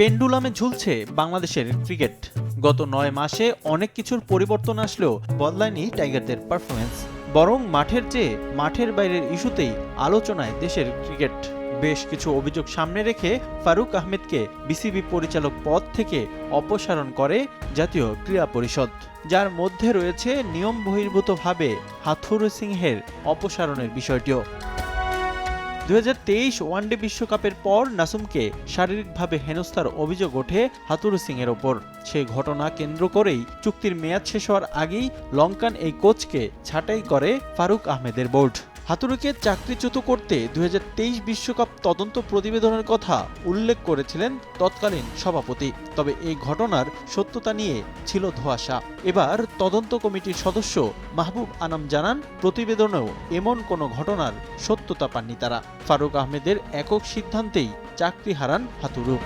পেন্ডুলামে ঝুলছে বাংলাদেশের ক্রিকেট। গত নয় মাসে অনেক কিছুর পরিবর্তন আসলেও বদলায়নি টাইগারদের পারফরমেন্স বরং মাঠের চেয়ে মাঠের বাইরের ইস্যুতেই আলোচনায় দেশের ক্রিকেট। বেশ কিছু অভিযোগ সামনে রেখে ফারুক আহমেদকে বিসিবি পরিচালক পদ থেকে অপসারণ করে জাতীয় ক্রীড়া পরিষদ। যার মধ্যে রয়েছে নিয়ম বহির্ভূতভাবে হাথুরু সিংহের অপসারণের বিষয়টিও। দু হাজার তেইশ ওয়ানডে বিশ্বকাপের পর নাসুমকে শারীরিকভাবে হেনস্থার অভিযোগ ওঠে হাতুরু সিং এর ওপর। সেই ঘটনা কেন্দ্র করেই চুক্তির মেয়াদ শেষ হওয়ার আগেই লঙ্কান এই কোচকে ছাঁটাই করে ফারুক আহমেদের বোর্ড। হাতুরুকে চাকরিচ্যুত করতে দু বিশ্বকাপ তদন্ত প্রতিবেদনের কথা উল্লেখ করেছিলেন তৎকালীন সভাপতি। তবে এই ঘটনার সত্যতা নিয়ে ছিল ধোঁয়াশা। এবার তদন্ত কমিটির সদস্য মাহবুব আনাম জানান, প্রতিবেদনেও এমন কোনো ঘটনার সত্যতা পাননি তারা। ফারুক আহমেদের একক সিদ্ধান্তেই চাকরি হারান হাতুরু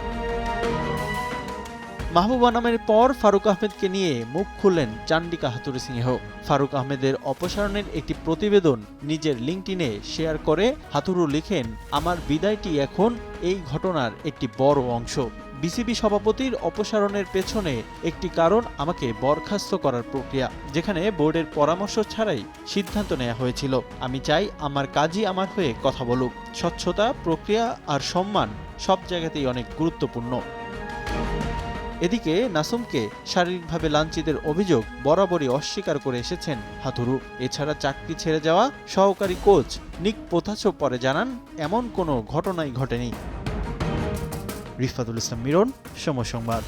মাহবুব আনামের পর ফারুক আহমেদকে নিয়ে মুখ খুললেন চান্ডিকা হাতুরু সিংহ ফারুক আহমেদের অপসারণের একটি প্রতিবেদন নিজের লিঙ্কটিনে শেয়ার করে হাতুরু লিখেন, আমার বিদায়টি এখন এই ঘটনার একটি বড় অংশ। বিসিবি সভাপতির অপসারণের পেছনে একটি কারণ আমাকে বরখাস্ত করার প্রক্রিয়া, যেখানে বোর্ডের পরামর্শ ছাড়াই সিদ্ধান্ত নেওয়া হয়েছিল। আমি চাই আমার কাজই আমার হয়ে কথা বলুক। স্বচ্ছতা, প্রক্রিয়া আর সম্মান সব জায়গাতেই অনেক গুরুত্বপূর্ণ। এদিকে নাসুমকে শারীরিকভাবে লাঞ্ছিতের অভিযোগ বরাবরই অস্বীকার করে এসেছেন হাতুরু। এছাড়া চাকরি ছেড়ে যাওয়া সহকারী কোচ নিক পোথাছো পরে জানান, এমন কোনো ঘটনাই ঘটেনি। রিফাতুল ইসলাম মিরন, সময় সংবাদ।